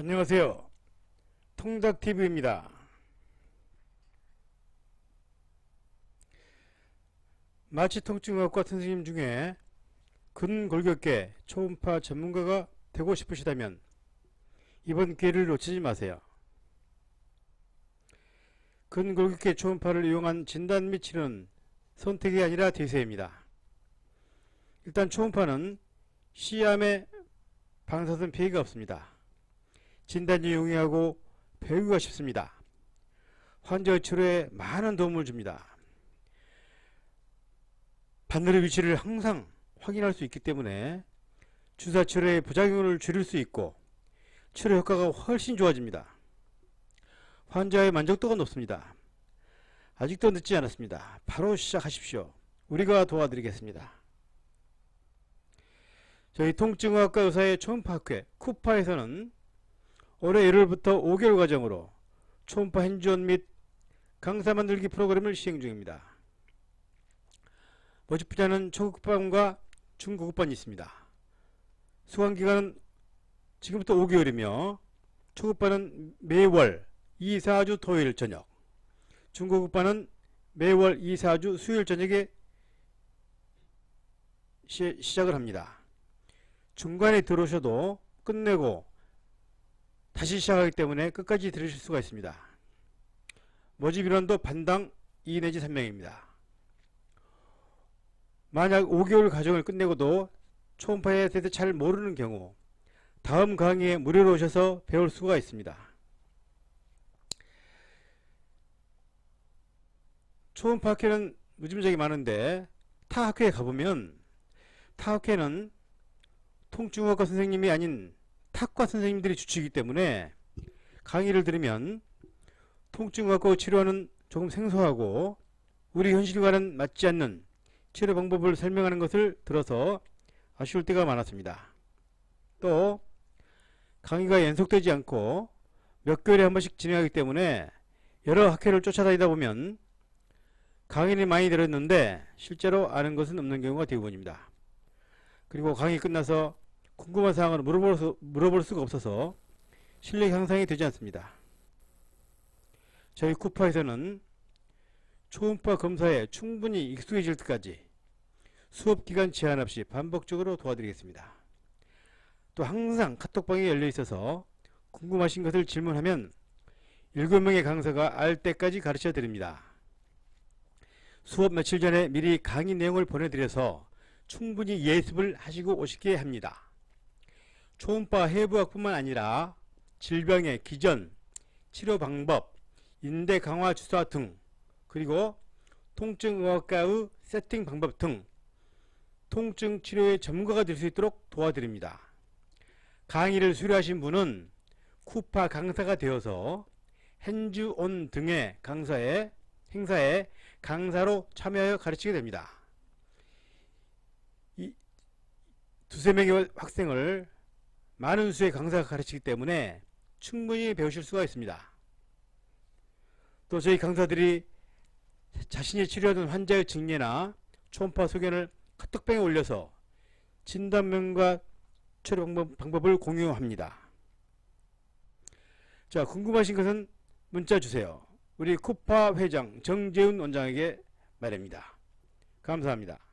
안녕하세요. 통닭TV입니다. 마취통증학과 선생님 중에 근골격계 초음파 전문가가 되고 싶으시다면 이번 기회를 놓치지 마세요. 근골격계 초음파를 이용한 진단 및 치료는 선택이 아니라 대세입니다. 일단 초음파는 시암에 방사선 피해가 없습니다. 진단이 용이하고 배우기가 쉽습니다. 환자 치료에 많은 도움을 줍니다. 바늘의 위치를 항상 확인할 수 있기 때문에 주사 치료의 부작용을 줄일 수 있고 치료 효과가 훨씬 좋아집니다. 환자의 만족도가 높습니다. 아직도 늦지 않았습니다. 바로 시작하십시오. 우리가 도와드리겠습니다. 저희 통증의학과 의사의 초음파학회 쿠파에서는 올해 1월부터 5개월 과정으로 초음파 핸즈온 및 강사 만들기 프로그램을 시행 중입니다. 모집 분야는 초급반과 중고급반이 있습니다. 수강 기간은 지금부터 5개월이며 초급반은 매월 2, 4주 토요일 저녁 중고급반은 매월 2, 4주 수요일 저녁에 시, 시작을 합니다. 중간에 들어오셔도 끝내고 다시 시작하기 때문에 끝까지 들으실 수가 있습니다. 모집 인원도 반당 2 내지 3명입니다. 만약 5개월 과정을 끝내고도 초음파에 대해서 잘 모르는 경우 다음 강의에 무료로 오셔서 배울 수가 있습니다. 초음파 학회는 무지무지하게 많은데 타 학회에 가보면 타 학회는 통증학과 선생님이 아닌 탁과 선생님들이 주치기 때문에 강의를 들으면 통증학과 치료하는 조금 생소하고 우리 현실과는 맞지 않는 치료 방법을 설명하는 것을 들어서 아쉬울 때가 많았습니다. 또 강의가 연속되지 않고 몇 개월에 한 번씩 진행하기 때문에 여러 학회를 쫓아다니다 보면 강의는 많이 들었는데 실제로 아는 것은 없는 경우가 대부분입니다. 그리고 강의 끝나서 궁금한 사항을 물어볼, 수, 물어볼 수가 없어서 실력 향상이 되지 않습니다. 저희 쿠파에서는 초음파 검사에 충분히 익숙해질 때까지 수업 기간 제한 없이 반복적으로 도와드리겠습니다. 또 항상 카톡방이 열려 있어서 궁금하신 것을 질문하면 7명의 강사가 알 때까지 가르쳐 드립니다. 수업 며칠 전에 미리 강의 내용을 보내드려서 충분히 예습을 하시고 오시게 합니다. 초음파 해부학뿐만 아니라 질병의 기전, 치료 방법, 인대 강화 주사 등 그리고 통증의학과의 세팅 방법 등 통증 치료의 전문가가 될 수 있도록 도와드립니다. 강의를 수료하신 분은 쿠파 강사가 되어서 핸즈온 등의 강사에 행사에 강사로 참여하여 가르치게 됩니다. 이 두세 명의 학생을 많은 수의 강사가 가르치기 때문에 충분히 배우실 수가 있습니다. 또 저희 강사들이 자신이 치료하던 환자의 증례나 초음파 소견을 카톡방에 올려서 진단명과 치료 방법, 방법을 공유합니다. 자, 궁금하신 것은 문자 주세요. 우리 쿠파 회장 정재훈 원장에게 말입니다. 감사합니다.